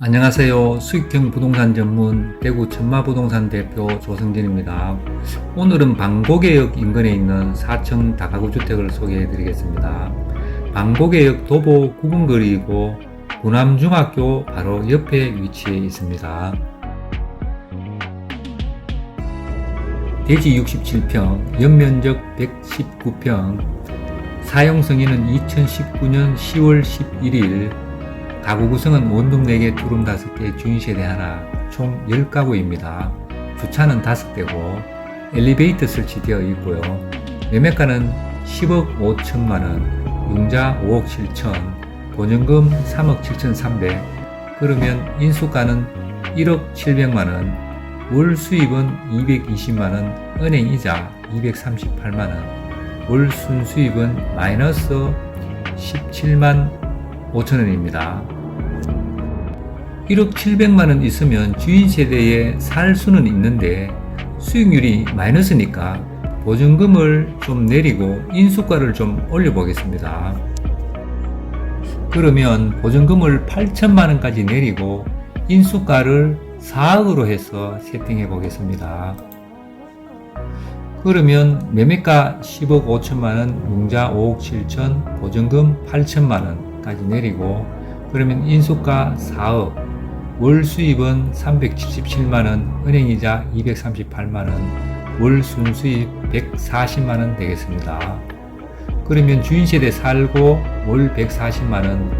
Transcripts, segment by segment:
안녕하세요. 수익형 부동산 전문 대구 천마부동산 대표 조성진입니다. 오늘은 방고개역 인근에 있는 4층 다가구 주택을 소개해 드리겠습니다. 방고개역 도보 9분 거리이고 구남중학교 바로 옆에 위치해 있습니다. 대지 67평, 연면적 119평, 사용 승인은 2019년 10월 11일 가구 구성은 원룸 4개, 두룸 5개, 주인세대 하나, 총 10가구입니다. 주차는 5대고 엘리베이터 설치되어 있고요. 매매가는 10억 5천만원, 융자 5억 7천, 보증금 3억 7천3백, 그러면 인수가는 1억 7백만원, 월 수입은 220만원, 은행 이자 238만원, 월 순수입은 마이너스 17만 5천원입니다. 1억 7백만원 있으면 주인 세대에 살 수는 있는데 수익률이 마이너스니까 보증금을 좀 내리고 인수가를 좀 올려보겠습니다. 그러면 보증금을 8천만원까지 내리고 인수가를 4억으로 해서 세팅해 보겠습니다. 그러면 매매가 10억 5천만원, 융자 5억 7천, 보증금 8천만원 까지 내리고 그러면 인수가 4억, 월 수입은 377만원, 은행이자 238만원, 월 순수입 140만원 되겠습니다. 그러면 주인세대 살고 월 140만원,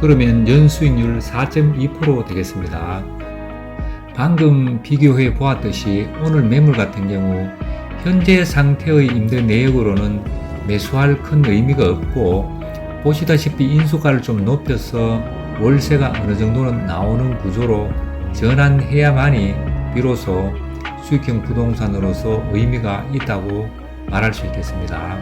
그러면 연수익률 4.2% 되겠습니다. 방금 비교해 보았듯이 오늘 매물 같은 경우 현재 상태의 임대 내역으로는 매수할 큰 의미가 없고 보시다시피 인수가를 좀 높여서 월세가 어느 정도는 나오는 구조로 전환해야만이 비로소 수익형 부동산으로서 의미가 있다고 말할 수 있겠습니다.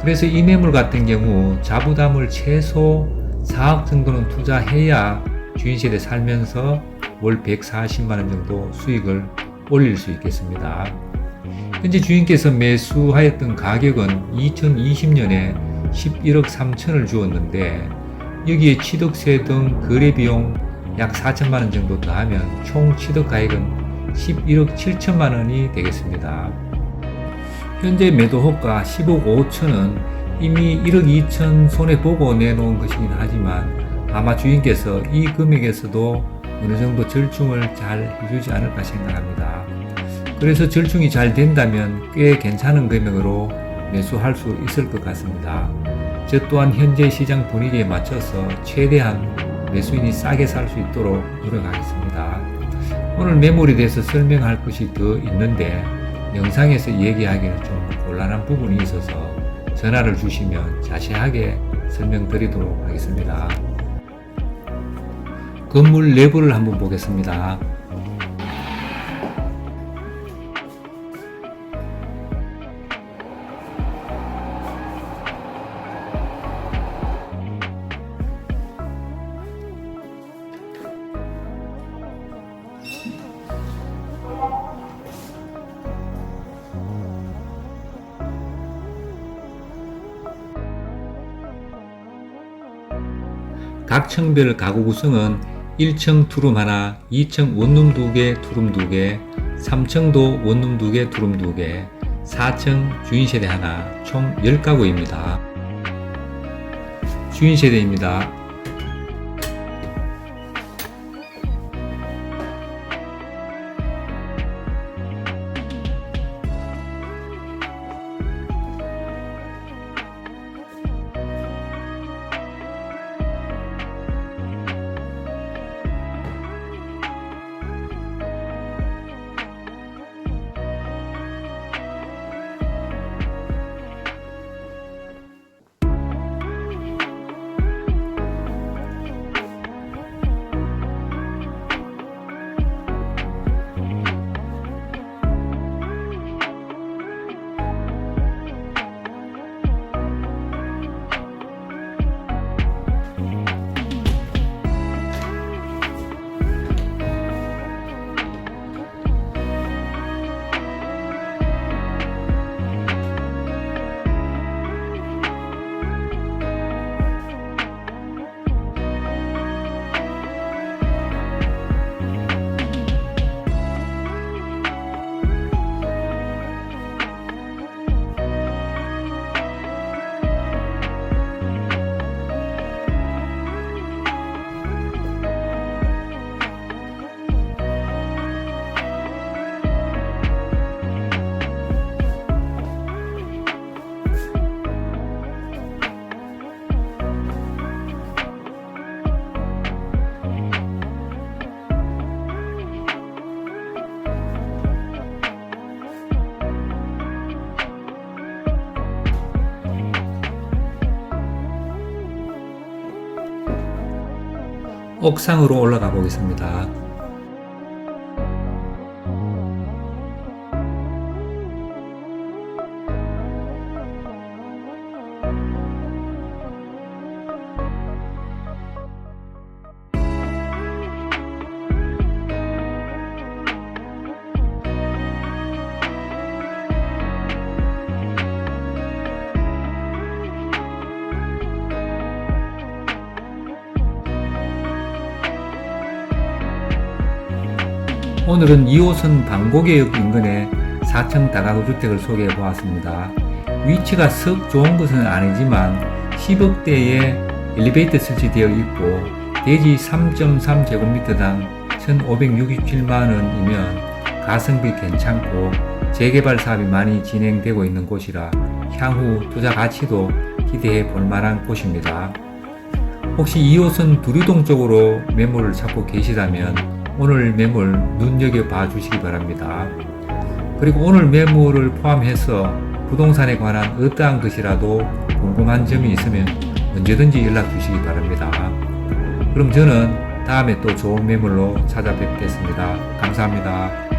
그래서 이 매물 같은 경우 자부담을 최소 4억 정도는 투자해야 주인세대 살면서 월 140만원 정도 수익을 올릴 수 있겠습니다. 현재 주인께서 매수하였던 가격은 2020년에 11억 3천을 주었는데 여기에 취득세 등 거래 비용 약 4천만 원 정도 더하면 총 취득 가액은 11억 7천만 원이 되겠습니다. 현재 매도 호가 15억 5천은 이미 1억 2천 손에 보고 내놓은 것이긴 하지만 아마 주인께서 이 금액에서도 어느 정도 절충을 잘 해주지 않을까 생각합니다. 그래서 절충이 잘 된다면 꽤 괜찮은 금액으로 매수할 수 있을 것 같습니다. 저 또한 현재 시장 분위기에 맞춰서 최대한 매수인이 싸게 살 수 있도록 노력하겠습니다. 오늘 매물에 대해서 설명할 것이 더 있는데 영상에서 얘기하기는 좀 곤란한 부분이 있어서 전화를 주시면 자세하게 설명드리도록 하겠습니다. 건물 내부를 한번 보겠습니다. 각 층별 가구 구성은 1층 투룸 하나, 2층 원룸 2개, 투룸 2개, 3층도 원룸 2개, 투룸 2개, 4층 주인세대 하나, 총 10가구입니다. 주인세대입니다. 옥상으로 올라가 보겠습니다. 오늘은 2호선 방고개역 인근의 4층 다가구 주택을 소개해 보았습니다. 위치가 썩 좋은 것은 아니지만 10억대에 엘리베이터 설치되어 있고 대지 3.3제곱미터당 1,567만원이면 가성비 괜찮고 재개발 사업이 많이 진행되고 있는 곳이라 향후 투자 가치도 기대해 볼 만한 곳입니다. 혹시 2호선 두류동 쪽으로 매물을 찾고 계시다면 오늘 매물 눈여겨봐 주시기 바랍니다. 그리고 오늘 매물을 포함해서 부동산에 관한 어떠한 것이라도 궁금한 점이 있으면 언제든지 연락 주시기 바랍니다. 그럼 저는 다음에 또 좋은 매물로 찾아뵙겠습니다. 감사합니다.